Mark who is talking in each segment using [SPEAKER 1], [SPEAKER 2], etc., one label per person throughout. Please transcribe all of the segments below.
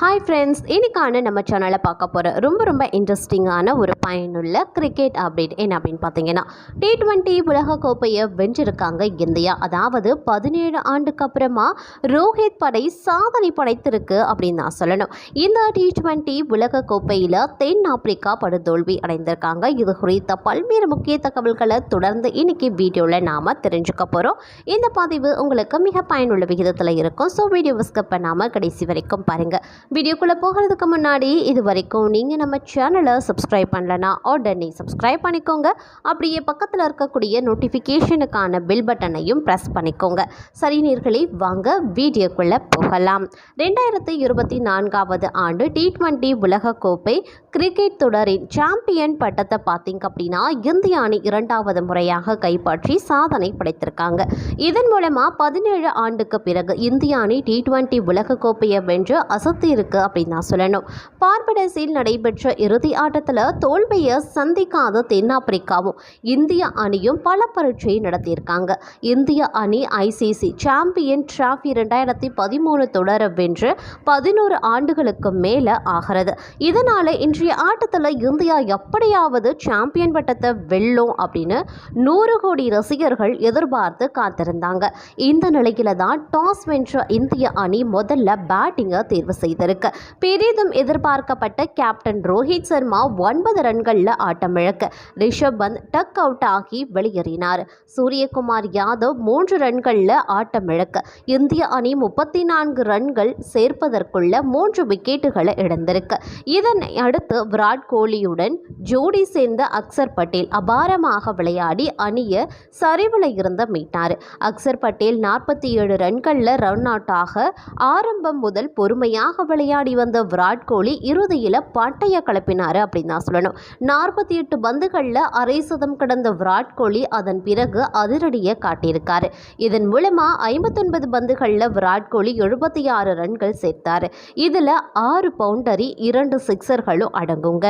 [SPEAKER 1] Hi friends இன்னைக்கான நம்ம சேனலை பார்க்க போகிற ரொம்ப ரொம்ப இன்ட்ரெஸ்டிங்கான ஒரு பயனுள்ள கிரிக்கெட் அப்டேட் என்ன அப்படின்னு பார்த்தீங்கன்னா டி டுவெண்ட்டி உலகக்கோப்பையை வென்றிருக்காங்க இந்தியா. அதாவது பதினேழு ஆண்டுக்கு அப்புறமா ரோஹித் படை சாதனை படைத்திருக்கு அப்படின்னு நான் சொல்லணும். இந்த டி டுவெண்ட்டி உலகக்கோப்பையில் தென் ஆப்பிரிக்கா படுதோல்வி அடைந்திருக்காங்க. இது குறித்த பல்வேறு முக்கிய தகவல்களை தொடர்ந்து இன்னைக்கு வீடியோவில் நாம் தெரிஞ்சுக்க போகிறோம் இந்த பதிவு உங்களுக்கு மிக பயனுள்ள விகிதத்தில் இருக்கும். ஸோ வீடியோவை ஸ்கிப் பண்ணாமல் கடைசி வரைக்கும் பாருங்கள் வீடியோக்குள்ளே போகிறதுக்கு முன்னாடி இது வரைக்கும் நீங்கள் நம்ம சேனலை சப்ஸ்கிரைப் பண்ணலனா உடனே சப்ஸ்கிரைப் பண்ணிக்கோங்க. அப்படியே பக்கத்தில் இருக்கக்கூடிய நோட்டிஃபிகேஷனுக்கான பில் பட்டனையும் ப்ரெஸ் பண்ணிக்கோங்க. சரி நேர்களே வாங்க வீடியோக்குள்ளே போகலாம். ரெண்டாயிரத்தி இருபத்தி நான்காவது ஆண்டு டி டுவெண்ட்டி உலகக்கோப்பை கிரிக்கெட் தொடரின் சாம்பியன் பட்டத்தை பார்த்தீங்க அப்படின்னா இந்திய அணி இரண்டாவது முறையாக கைப்பற்றி சாதனை படைத்திருக்காங்க. இதன் மூலமாக பதினேழு ஆண்டுக்கு பிறகு இந்திய அணி டி டுவெண்ட்டி உலகக்கோப்பையை வென்று அசத்தி இருக்கு அப்படின்னு தான் சொல்லணும். பார்படஸில் நடைபெற்ற இறுதி ஆட்டத்தில் தோல்வியை சந்திக்காத தென்னாப்பிரிக்காவும் இந்திய அணியும் பல பரீட்சையை நடத்தியிருக்காங்க. இந்திய அணி ஐசிசி சாம்பியன் டிராஃபி ரெண்டாயிரத்தி பதிமூணு தொடர வென்று பதினோரு ஆண்டுகளுக்கு மேலே ஆகிறது. இதனால் இன்றைய ஆட்டத்தில் இந்தியா எப்படியாவது சாம்பியன் பட்டத்தை வெல்லும் அப்படின்னு நூறு கோடி ரசிகர்கள் எதிர்பார்த்து காத்திருந்தாங்க. இந்த நிலையில தான் டாஸ் வென்ற இந்திய அணி முதல்ல பேட்டிங்கை தேர்வு செய்திருக்கு பெரிதும் எதிர்பார்க்கப்பட்ட கேப்டன் ரோஹித் சர்மா ஒன்பது ரன்களில் ஆட்டமிழக்க. ரிஷப் பந்த் டக் அவுட் ஆகி வெளியேறினார். சூரியகுமார் யாதவ் மூன்று ரன்களில் ஆட்டமிழக்க. இந்திய அணி முப்பத்தி நான்கு ரன்கள் சேர்ப்பதற்குள்ள மூன்று விக்கெட்டுகளை இழந்திருக்கு. இதனை அடுத்து விராட் கோலியுடன் ஜோடி சேர்ந்த அக்சர் பட்டேல் அபாரமாக விளையாடி அணியை சரிவில் இருந்த மீட்டார். அக்சர் பட்டேல் நாற்பத்தி ஏழு ரன்களில் ரன் அவுட் ஆக ஆரம்பம் முதல் பொறுமையாக விளையாடி வந்த விராட் கோலி இறுதியில் பட்டைய கிளப்பினார் அப்படின்னு தான் சொல்லணும். நாற்பத்தி எட்டு பந்துகளில் அரை சதம் கடந்த விராட் கோலி அதன் பிறகு அதிரடியை காட்டியிருக்கார். இதன் மூலமா ஐம்பத்தொன்பது பந்துகளில் விராட் கோலி எழுபத்தி ஆறு ரன்கள் சேர்த்தார். இதில் ஆறு பவுண்டரி இரண்டு சிக்சர்களும் அடங்குங்க.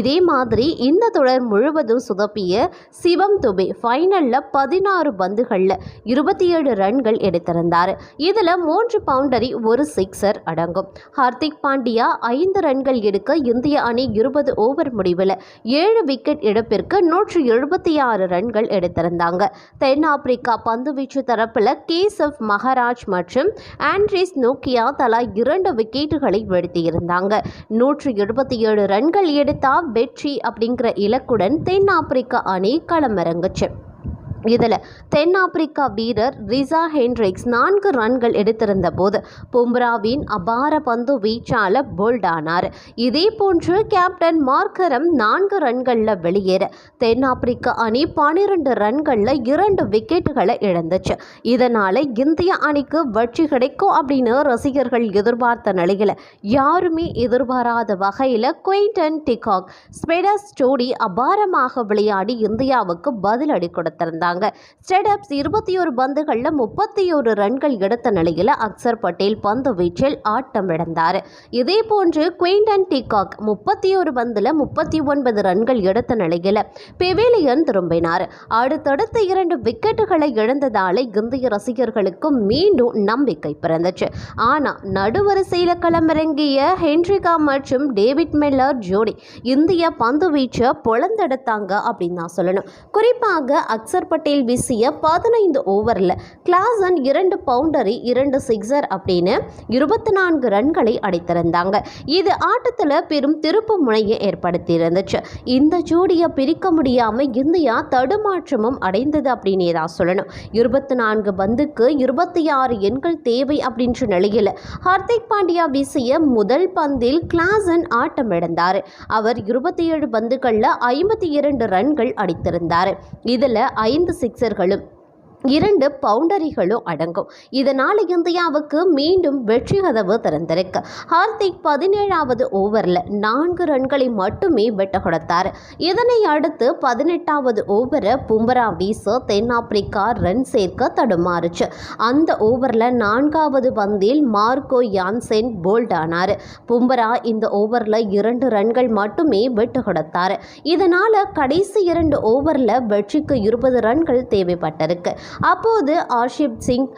[SPEAKER 1] இதே மாதிரி இந்த தொடர் முழுவதும் சுதப்பிய சிவம் துபே ஃபைனலில் பதினாறு பந்துகளில் இருபத்தி ஏழு ரன்கள் எடுத்திருந்தார். இதில் மூன்று பவுண்டரி ஒரு சிக்ஸர் அடங்கும். ஹார்திக் பாண்டியா ஐந்து ரன்கள் எடுக்க இந்திய அணி இருபது ஓவர் முடிவில் ஏழு விக்கெட் இழப்பிற்கு நூற்றி எழுபத்தி ஆறு ரன்கள் எடுத்திருந்தாங்க. தென்னாப்பிரிக்கா பந்துவீச்சு தரப்பில் கேசப் மகராஜ் மற்றும் ஆண்ட்ரிஸ் நோக்கியா தலா இரண்டு விக்கெட்டுகளை வீழ்த்தியிருந்தாங்க. நூற்றி எழுபத்தி ஏழு ரன்கள் எடுத்தா வெற்றி அப்படிங்கிற இலக்குடன் தென்னாப்பிரிக்கா அணி களமிறங்குச்சு. இதில் தென்னாப்பிரிக்கா வீரர் ரிசா ஹென்ட்ரிக்ஸ் நான்கு ரன்கள் எடுத்திருந்த போது பும்ராவின் அபார பந்து வீச்சால போல்டானார் இதே போன்று கேப்டன் மார்க்கரம் நான்கு ரன்களில் வெளியேற தென்னாப்பிரிக்க அணி பனிரெண்டு ரன்களில் இரண்டு விக்கெட்டுகளை இழந்துச்சு. இதனால் இந்திய அணிக்கு வெற்றி கிடைக்கும் அப்படின்னு ரசிகர்கள் எதிர்பார்த்த நிலையில் யாருமே எதிர்பாராத வகையில் குயின்டன் டிகாக் ஸ்பெடஸ் ஜோடி அபாரமாக விளையாடி இந்தியாவுக்கு பதிலடி எடுத்தாங்க ஸ்டெடப்ஸ் இருபத்தி ஒரு பந்துகளில் முப்பத்தி ஒரு ரன்கள் எடுத்த நிலையில் அக்சர் பட்டேல் பந்து வீச்சில் ஆட்டம் இழந்தார் இதே போன்று குயின்டன் டிகாக் முப்பத்தி ஒரு பந்தில் முப்பத்தி ஒன்பது ரன்கள் எடுத்த நிலையில் பெவிலியன் திரும்பினார். அடுத்தடுத்த இரண்டு விக்கெட்டுகளை இழந்ததால் இந்திய ரசிகர்களுக்கு மீண்டும் நம்பிக்கை பிறந்துச்சு. ஆனால் நடுவரிசையில் களமிறங்கிய ஹென்ரிகா மற்றும் டேவிட் மெல்லர் ஜோடி இந்திய பந்து வீச்சை பொழந்தெடுத்தாங்க அப்படின்னு நான் சொல்லணும். குறிப்பாக அக்சர் பட்டேல் வீசிய பதினைந்து ஓவரில் கிளாசன் இரண்டு பவுண்டரி இரண்டு சிக்ஸர் அப்படின்னு இருபத்தி நான்கு ரன்களை அடித்திருந்தாங்க. இது ஆட்டத்தில் பெரும் திருப்பு முனையை ஏற்படுத்தி இருந்துச்சு இந்த ஜோடியை பிரிக்க முடியாமல் இந்தியா தடுமாற்றமும் அடைந்தது அப்படின்னே தான் சொல்லணும். இருபத்தி நான்கு பந்துக்கு இருபத்தி ஆறு எண்கள் தேவை அப்படின்ற நிலையில் ஹர்திக் பாண்டியா வீசிய முதல் பந்தில் கிளாசன் ஆட்டமிழந்தார். அவர் இருபத்தி ஏழு பந்துகளில் ஐம்பத்தி இரண்டு ரன்கள் அடித்திருந்தார். இதில் ஐந்து சிக்சர்களும் இரண்டு பவுண்டரிகளும் அடங்கும். இதனால் இந்தியாவுக்கு மீண்டும் வெற்றி கதவு திறந்திருக்கு. ஹார்திக் பதினேழாவது ஓவரில் நான்கு ரன்களை மட்டுமே வெட்ட கொடுத்தார். இதனை அடுத்து பதினெட்டாவது ஓவரை பும்பரா வீச தென்னாப்பிரிக்கா ரன் சேர்க்க தடுமாறுச்சு. அந்த ஓவரில் நான்காவது பந்தில் மார்க்கோ யான்சென் போல்ட் ஆனார். பும்பரா இந்த ஓவரில் இரண்டு ரன்கள் மட்டுமே வெட்டு கொடுத்தார். இதனால் கடைசி இரண்டு ஓவரில் வெற்றிக்கு இருபது ரன்கள் தேவைப்பட்டிருக்கு. அப்போது ஆர்ஷிப் சிங்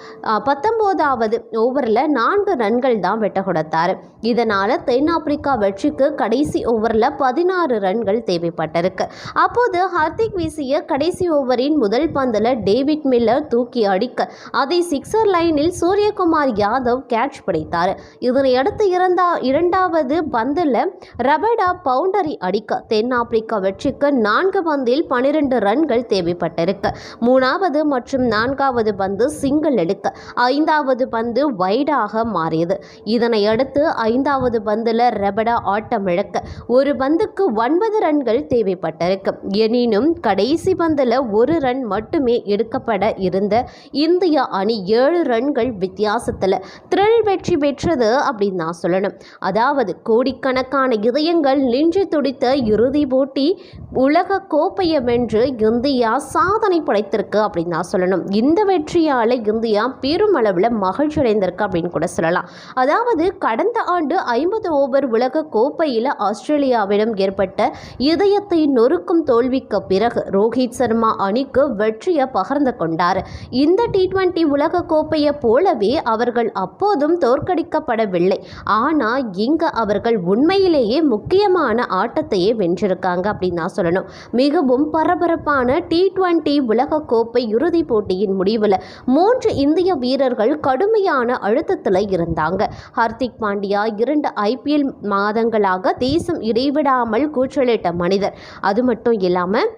[SPEAKER 1] பத்தொம்போதாவது ஓவரில் நான்கு ரன்கள் தான் வெட்ட கொடுத்தார். இதனால் தென்னாப்பிரிக்கா வெற்றிக்கு கடைசி ஓவரில் பதினாறு ரன்கள் தேவைப்பட்டிருக்கு. அப்போது ஹார்திக் வீசிய கடைசி ஓவரின் முதல் பந்தில் டேவிட் மில்லர் தூக்கி அடிக்க அதை சிக்ஸர் லைனில் சூரியகுமார் யாதவ் கேட்ச் பிடித்தார். இதனையடுத்து இரண்டா இரண்டாவது பந்தில் ரபடா பவுண்டரி அடிக்க தென்னாப்பிரிக்கா வெற்றிக்கு நான்கு பந்தில் பனிரெண்டு ரன்கள் தேவைப்பட்டிருக்கு. மூணாவது மற்றும் நான்காவது பந்து சிங்கிள் எடுக்க ஐந்தாவது பந்து வைடாக மாறியது. இதனை அடுத்து ஐந்தாவது பந்தில் ரெபடா ஆட்டம் இழக்க ஒரு பந்துக்கு ஒன்பது ரன்கள் தேவைப்பட்டிருக்கு. எனினும் கடைசி பந்தில் ஒரு ரன் மட்டுமே எடுக்கப்பட இருந்த இந்திய அணி ஏழு ரன்கள் வித்தியாசத்தில் த்ரில் வெற்றி பெற்றது அப்படின்னு நான் சொல்லணும். அதாவது கோடிக்கணக்கான இதயங்கள் நின்று துடித்த இறுதி போட்டி உலக கோப்பையம் வென்று இந்தியா சாதனை படைத்திருக்கு அப்படின்னு நான் சொல்லணும். இந்த வெற்றியால் இந்தியா பெருமளவில் மகிழ்ச்சி அடைந்திருக்கு அப்படின்னு கூட சொல்லலாம். அதாவது கடந்த ஆண்டு ஐம்பது ஓவர் உலக கோப்பையில் ஆஸ்திரேலியாவிடம் ஏற்பட்ட இதயத்தை நொறுக்கும் தோல்விக்கு பிறகு ரோஹித் சர்மா அணிக்கு வெற்றியை பகிர்ந்து கொண்டார். இந்த டி டுவெண்ட்டி உலக கோப்பையை போலவே அவர்கள் அப்போதும் தோற்கடிக்கப்படவில்லை. ஆனால் இங்கு அவர்கள் உண்மையிலேயே முக்கியமான ஆட்டத்தையே வென்றிருக்காங்க அப்படின்னு நான் சொல்லணும். மிகவும் பரபரப்பான டி டுவெண்ட்டி உலக கோப்பை போட்டி போட்டியின் முடிவில் மூன்று இந்திய வீரர்கள் கடுமையான அழுத்தத்தில் இருந்தாங்க. ஹர்திக் பாண்டியா இரண்டு ஐபிஎல் மாதங்களாக தேசம் இடைவிடாமல் கூச்சலிட்ட மனிதர். அது மட்டும் இல்லாமல்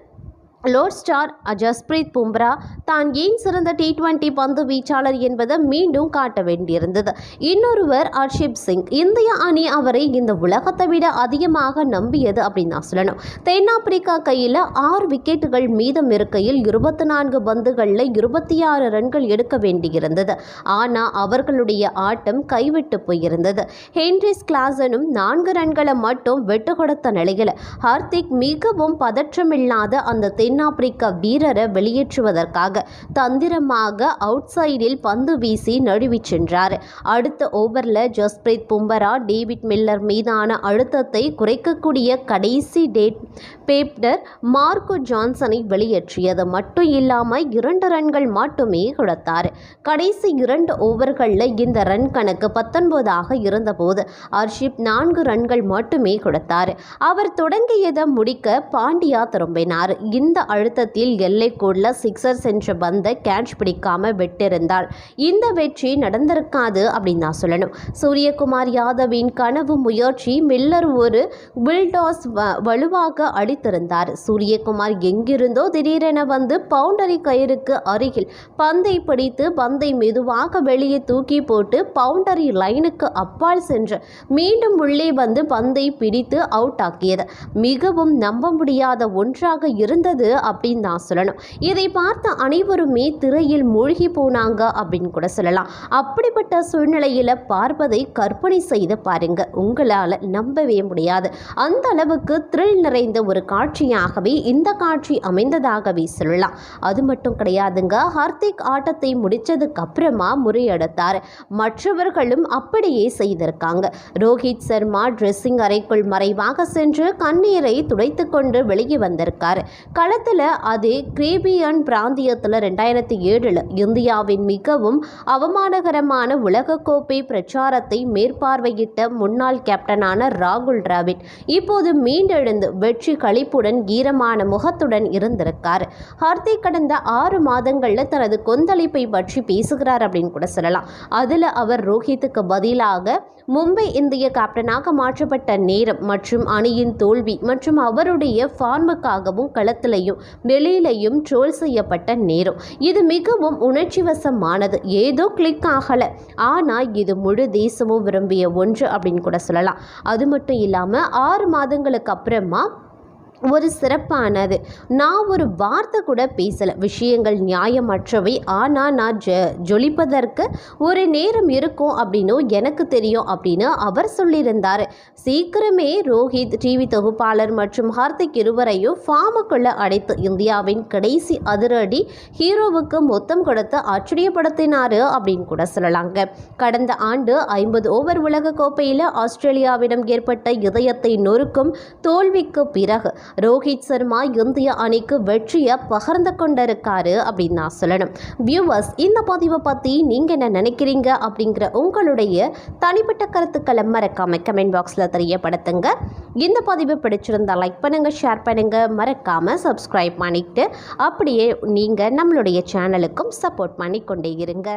[SPEAKER 1] லோட் ஸ்டார் ஜஸ்பிரீத் பும்ரா தான் ஏன் சிறந்த டி டுவெண்ட்டி பந்து வீச்சாளர் என்பதை மீண்டும் காட்ட வேண்டியிருந்தது. இன்னொருவர் ஹர்ஷிப் சிங். இந்திய அணி அவரை இந்த உலகத்தை விட அதிகமாக நம்பியது அப்படின்னு நான் சொல்லணும். தென்னாப்பிரிக்கா கையில் ஆறு விக்கெட்டுகள் மீதம் இருக்கையில் இருபத்தி நான்கு பந்துகளில் இருபத்தி ஆறு ரன்கள் எடுக்க வேண்டியிருந்தது. ஆனால் அவர்களுடைய ஆட்டம் கைவிட்டு போயிருந்தது. ஹென்ரிஸ் கிளாசனும் நான்கு ரன்களை மட்டும் வெட்டு கொடுத்த நிலையில் ஹார்திக் மிகவும் பதற்றமில்லாத அந்த தென் தென்னாப்பிரிக்க வீரரை வெளியேற்றுவதற்காக தந்திரமாக அவுட் சைடில் பந்து வீசி நழுவி சென்றார். அடுத்த ஓவரில் ஜஸ்பிரீத் பும்பரா டேவிட் மில்லர் மீதான அழுத்தத்தை குறைக்கக்கூடிய கடைசி டேட் பேப்டர் மார்க்கோ ஜான்சனை வெளியேற்றியது. மட்டும் இல்லாமல் இரண்டு ரன்கள் மட்டுமே கொடுத்தார். கடைசி இரண்டு ஓவர்களில் இந்த ரன் கணக்கு பத்தொன்பதாக இருந்தபோது அர்ஷிப் நான்கு ரன்கள் மட்டுமே கொடுத்தார். அவர் தொடங்கியதை முடிக்க பாண்டியா திரும்பினார். இந்த அழுத்தத்தில் எல்லைக்குள்ள சிக்ஸர் சென்ற பந்தை கேட்ச் பிடிக்காம விட்டிருந்தால் இந்த வெற்றி நடந்திருக்காது அப்படின்னு நான் சொல்லணும். சூரியகுமார் யாதவின் கனவு முயற்சி மில்லர் ஒரு பில்டாஸ் வலுவாக அடித்திருந்தார். சூரியகுமார் எங்கிருந்தோ திடீரென வந்து பவுண்டரி கயிறுக்கு அருகில் பந்தை பிடித்து பந்தை மெதுவாக வெளியே தூக்கி போட்டு பவுண்டரி லைனுக்கு அப்பால் சென்று மீண்டும் உள்ளே வந்து பந்தை பிடித்து அவுட் ஆக்கியது. மிகவும் நம்ப முடியாத ஒன்றாக இருந்தது அப்படின்னு தான் சொல்லணும். இதை பார்த்த அனைவருமே திரையில் மூழ்கி போனாங்க அப்படின்னு கூட சொல்லலாம். அப்படிப்பட்ட சூழ்நிலையில் பார்ப்பதை கற்பனை செய்து பாருங்க. உங்களால் நம்பவே முடியாது. அந்த அளவுக்கு த்ரில் நிறைந்த ஒரு காட்சியாகவே இந்த காட்சி அமைந்ததாகவே சொல்லலாம். அது மட்டும் கிடையாதுங்க. ஹார்திக் ஆட்டத்தை முடிச்சதுக்கு அப்புறமா முறையெடுத்தார். மற்றவர்களும் அப்படியே செய்திருக்காங்க. ரோஹித் சர்மா ட்ரெஸ்ஸிங் அறைக்குள் மறைவாக சென்று கண்ணீரை துடைத்து கொண்டு வெளியே வந்திருக்காரு. களத்தில் அது கிரேபியன் பிராந்தியத்தில் ரெண்டாயிரத்தி ஏழில் இந்தியாவின் மிகவும் அவமானகரமான உலகக்கோப்பை பிரச்சாரத்தை மேற்பார்வையிட்ட முன்னாள் கேப்டனான ராகுல் டிராவிட். இப்போது மீண்டெழுந்து வெற்றி களிப்புடன் ஈரமான முகத்துடன் இருந்திருக்கார். ஹார்திக் கடந்த ஆறு மாதங்களில் தனது கொந்தளிப்பை பற்றி பேசுகிறார் அப்படின்னு கூட சொல்லலாம். அதில் அவர் ரோஹித்துக்கு பதிலாக மும்பை இந்திய கேப்டனாக மாற்றப்பட்ட நேரம் மற்றும் அணியின் தோல்வி மற்றும் அவருடைய ஃபார்முக்காகவும் களத்திலையும் வெளியிலையும் ட்ரோல் செய்யப்பட்ட நேரம். இது மிகவும் உணர்ச்சி வசமானது ஏதோ கிளிக் ஆகலை. ஆனால் இது முழு தேசமும் விரும்பிய ஒன்று அப்படின்னு கூட சொல்லலாம். அது மட்டும் இல்லாமல் ஆறு மாதங்களுக்கு அப்புறமா ஒரு சிறப்பானது. நான் ஒரு வார்த்தை கூட பேசலை. விஷயங்கள் நியாயமற்றவை. ஆனால் நான் ஜ ஜொலிப்பதற்கு ஒரு நேரம் இருக்கும் அப்படின்னும் எனக்கு தெரியும் அப்படின்னு அவர் சொல்லியிருந்தார். சீக்கிரமே ரோஹித் டிவி தொகுப்பாளர் மற்றும் ஹார்திக் இருவரையும் ஃபார்முக்குள்ள அடைத்து இந்தியாவின் கடைசி அதிரடி ஹீரோவுக்கு மொத்தம் கொடுத்து ஆச்சரியப்படுத்தினார் அப்படின்னு கூட சொல்லலாங்க. கடந்த ஆண்டு ஐம்பது ஓவர் உலக கோப்பையில் ஆஸ்திரேலியாவிடம் ஏற்பட்ட இதயத்தை நொறுக்கும் தோல்விக்கு பிறகு ரோஹித் சர்மா இந்திய அணிக்கு வெற்றியை பகிர்ந்து கொண்டிருக்காரு அப்படின்னு நான் சொல்லணும். வியூவர்ஸ் இந்த பதிவை பற்றி நீங்கள் என்ன நினைக்கிறீங்க அப்படிங்கிற உங்களுடைய தனிப்பட்ட கருத்துக்களை மறக்காம கமெண்ட் பாக்ஸில் தெரியப்படுத்துங்க. இந்த பதிவு பிடிச்சிருந்தால் லைக் பண்ணுங்கள் ஷேர் பண்ணுங்கள் மறக்காமல் சப்ஸ்கிரைப் பண்ணிட்டு அப்படியே நீங்கள் நம்மளுடைய சேனலுக்கும் சப்போர்ட் பண்ணிக்கொண்டே இருங்க.